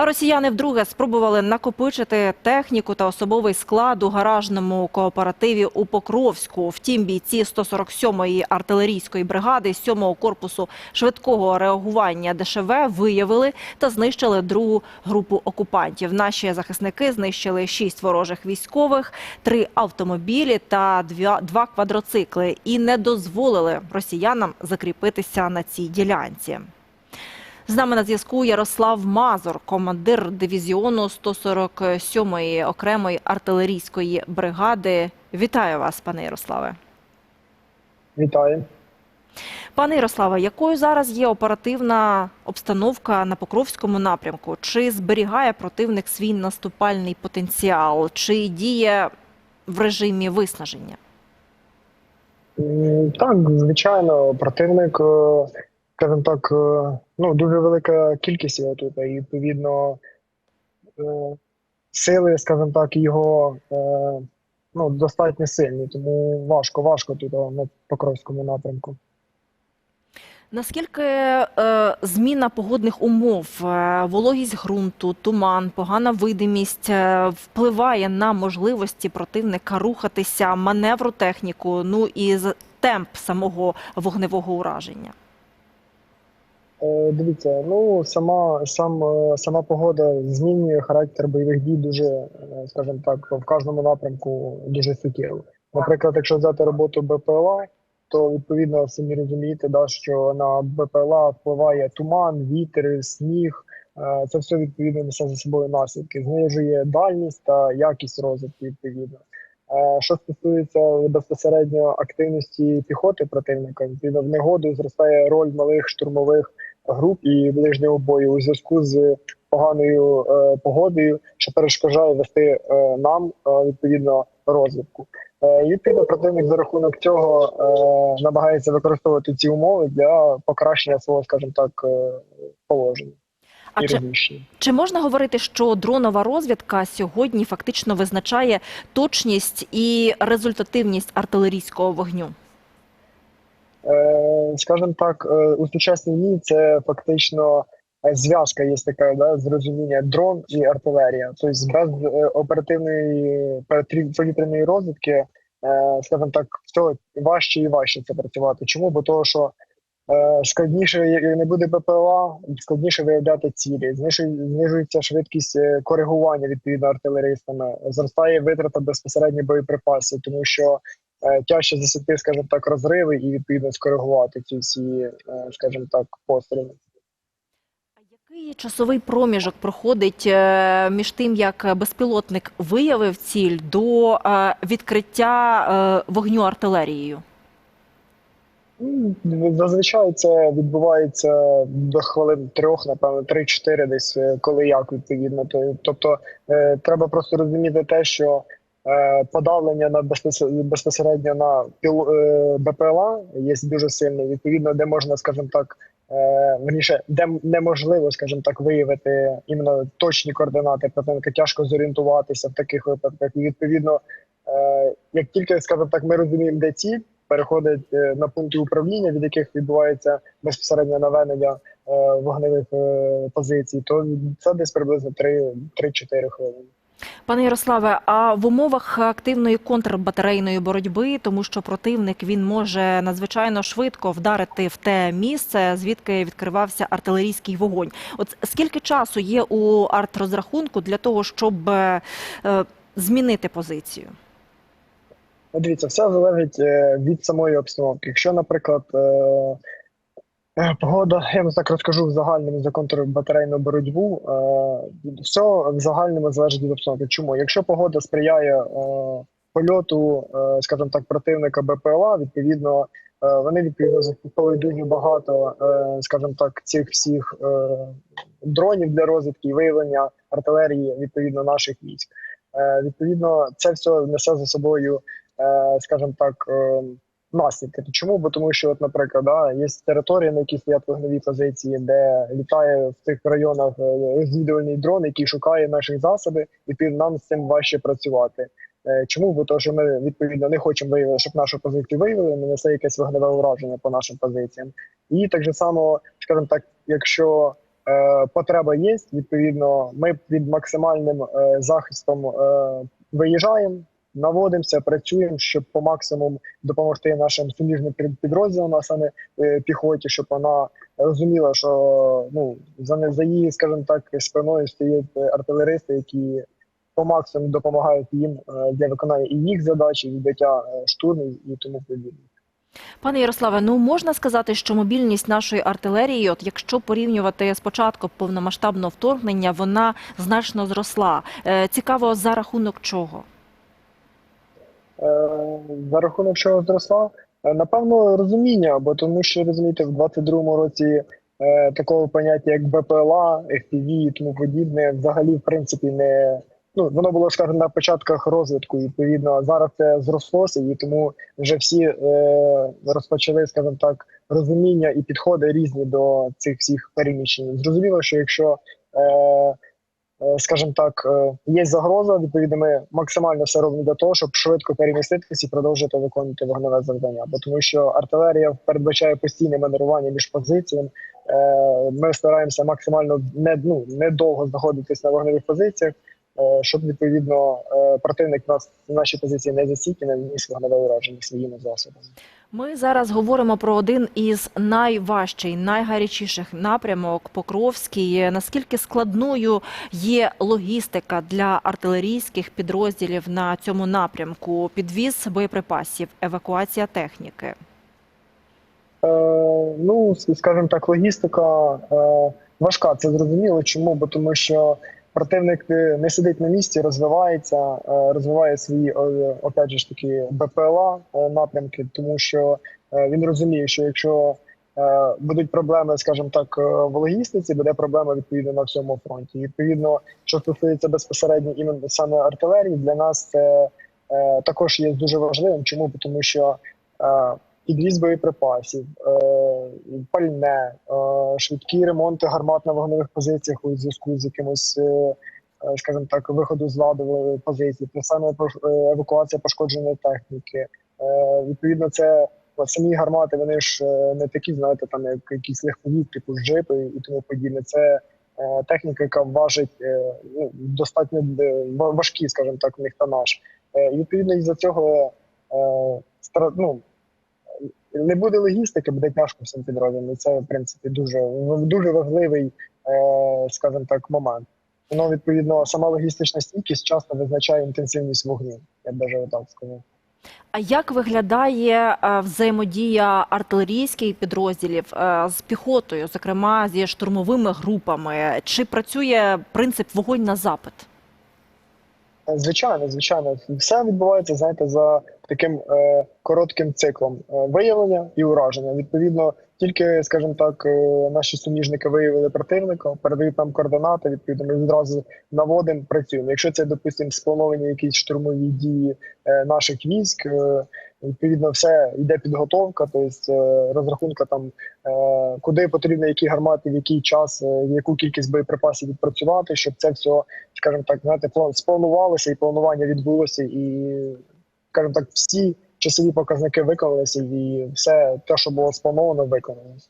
Росіяни вдруге спробували накопичити техніку та особовий склад у гаражному кооперативі у Покровську. Втім, бійці 147-ї артилерійської бригади 7-го корпусу швидкого реагування ДШВ виявили та знищили другу групу окупантів. Наші захисники знищили шість ворожих військових, три автомобілі та дві- два квадроцикли і не дозволили росіянам закріпитися на цій ділянці. З нами на зв'язку Ярослав Мазур, командир дивізіону 147-ї окремої артилерійської бригади. Вітаю вас, пане Ярославе. Вітаю. Пане Ярославе, якою зараз є оперативна обстановка на Покровському напрямку? Чи зберігає противник свій наступальний потенціал? Чи діє в режимі виснаження? Так, звичайно, противник, е, скажімо так, е, ну дуже велика кількість його тут, і відповідно е, сили, скажімо так, його е, ну, достатньо сильні, тому важко, важко тут на Покровському напрямку. Наскільки е, зміна погодних умов, е, вологість ґрунту, туман, погана видимість е, впливає на можливості противника рухатися, маневру техніку, ну і темп самого вогневого ураження? Е, Дивіться, ну сама сам е, сама погода змінює характер бойових дій дуже, е, скажімо так, в кожному напрямку дуже суттєво. Наприклад, якщо взяти роботу БПЛА, то відповідно самі розумієте, да, що на БПЛА впливає туман, вітер, сніг. Це все відповідно несе за собою наслідки, знижує дальність та якість розвитку відповідно. Що стосується безпосередньо активності піхоти противника, відповідно в негоду зростає роль малих штурмових груп і ближнього бою у зв'язку з поганою е, погодою, що перешкоджає вести е, нам е, відповідно розвитку. Е, відповідно противник за рахунок цього е, намагається використовувати ці умови для покращення свого, скажімо так, е, положення А чи, чи можна говорити, що дронова розвідка сьогодні фактично визначає точність і результативність артилерійського вогню? Е, скажімо так, е, у сучасній війні це фактично е, зв'язка є така, да, зрозуміння дрон і артилерія. Тобто без оперативної повітряної розвідки, скажімо так, все важче і важче це працювати. Чому? Бо того, що складніше як не буде БПЛА, складніше виявляти цілі, знижується швидкість коригування відповідно артилеристами, зростає витрата безпосередньо боєприпасів, тому що тяжче засікти, скажімо так, розриви і відповідно скоригувати ці всі, е, скажімо так, постріли. А який часовий проміжок проходить е, між тим, як безпілотник виявив ціль до е, відкриття е, вогню артилерією? Ну, Зазвичай це відбувається до хвилин трьох, напевно, три-чотири, десь е, коли як відповідно. То- Тобто е, треба просто розуміти те, що е, подавлення на безпос- безпосередньо на е, БПЛА є дуже сильне. Відповідно, де можна, скажімо так, е, верніше, де неможливо, скажімо так, виявити іменно точні координати противника, тяжко зорієнтуватися в таких випадках. І відповідно, е, як тільки, скажімо так, ми розуміємо, де ціль, переходить е, на пункти управління, від яких відбувається безпосередньо наведення е, вогневих е, позицій, то це десь приблизно 3 3-4 хвилини. Пане Ярославе, а в умовах активної контрбатарейної боротьби, тому що противник він може надзвичайно швидко вдарити в те місце, звідки відкривався артилерійський вогонь. От скільки часу є у артрозрахунку для того, щоб е, е, змінити позицію? Ну, Дивіться, все залежить е, від самої обстановки. Якщо, наприклад, е, погода, я вам так розкажу в загальному за контрбатарейну боротьбу, е, все в загальному залежить від обстановки. Чому? Якщо погода сприяє е, польоту, е, скажімо так, противника БПЛА, відповідно, е, вони відповідно застосовують дуже багато, е, скажімо так, цих всіх е, дронів для розвідки і виявлення артилерії відповідно наших військ. Е, Відповідно, це все несе за собою е, скажімо так, е, наслідки. Чому? Бо тому, що, от, наприклад, да, є території, на які стоять вогневі позиції, де літає в цих районах е, розвідувальний дрон, який шукає наші засоби, і під нам з цим важче працювати. Е, Чому? Бо то, що ми відповідно не хочемо виявити, щоб нашу позицію виявили, не несе якесь вогневе ураження по нашим позиціям. І так же само, скажімо так, якщо е, потреба є. Відповідно, ми під максимальним е, захистом е, виїжджаємо, наводимося, працюємо, щоб по максимуму допомогти нашим суміжним під- підрозділам, а саме е, піхоті, щоб вона розуміла, що ну за за її, скажімо так, спиною стоять е, артилеристи, які по максимуму допомагають їм е, для виконання і їх задач, і відбиття штурмів і тому подібне. Пане Ярославе, ну можна сказати, що мобільність нашої артилерії, от якщо порівнювати з початку повномасштабного вторгнення, вона значно зросла. Цікаво, за рахунок чого? Е, За рахунок чого зросла? Е, Напевно, розуміння, бо тому що розумієте, в 22-му році е, такого поняття як БПЛА, FPV і тому подібне, взагалі, в принципі, не ну воно було скажімо, на початках розвитку. Відповідно, а зараз це зрослося, і тому вже всі е, розпочали, скажімо так, розуміння і підходи різні до цих всіх переміщень. Зрозуміло, що якщо е, скажімо так, е, є загроза. Відповідно, ми максимально все робимо для того, щоб швидко переміститися і продовжити виконувати вогневе завдання. Бо тому, що артилерія передбачає постійне маневрування між позиціями. Е, Ми стараємося максимально не ну недовго знаходитись на вогневих позиціях, е, щоб відповідно е, противник нас наші позиції не засік і не вніс вогневе ураження своїми засобами. Ми зараз говоримо про один із найважчих, найгарячіших напрямок Покровський. Наскільки складною є логістика для артилерійських підрозділів на цьому напрямку? Підвіз боєприпасів, евакуація техніки. Е, ну, скажімо так, логістика е, важка. Це зрозуміло. Чому? Бо тому що противник е, не сидить на місці, розвивається, е, розвиває свої е, опять же ж таки БПЛА напрямки, тому що він розуміє, що якщо будуть проблеми, скажімо так, в логістиці, буде проблема відповідно на всьому фронті. Відповідно, що стосується безпосередньо іменно саме артилерії, для нас це також є дуже важливим. Чому? Тому що підвіз боєприпасів, е, пальне, е, швидкі ремонти гармат на вогневих позиціях у зв'язку з якимось, е, скажімо так, виходу з ладу позицій, те саме евакуація пошкодженої техніки. Відповідно, це самі гармати, вони ж не такі, знаєте, там як якісь легкові, типу джипи і тому подібне. Це техніка, яка важить ну, достатньо важкі, скажімо так, в них тонаж. Е, І відповідно із-за цього е, ну, не буде логістики, буде тяжко всім підрозділам. І це, в принципі, дуже, дуже важливий, е, скажімо так, момент. Воно, відповідно, сама логістична стійкість часто визначає інтенсивність вогню, я б навіть так скажу. А як виглядає е, взаємодія артилерійських підрозділів е, з піхотою, зокрема зі штурмовими групами? Чи працює принцип вогонь на запит? Звичайно, звичайно, все відбувається, знаєте, за таким е, коротким циклом е, виявлення і ураження. Відповідно, тільки, скажімо так, е, наші суміжники виявили противника, передають нам координати. Відповідно, ми відразу наводимо, працюємо. Якщо це, допустимо, сплановані якісь штурмові дії е, наших військ, відповідно, все йде підготовка, тобто розрахунка там, е, куди потрібно, які гармати, в який час, е, яку кількість боєприпасів відпрацювати, щоб це все скажімо так, знаєте, план спланувалося і планування відбулося, і скажімо так, всі часові показники виконалися, і все те, що було сплановано, виконалося.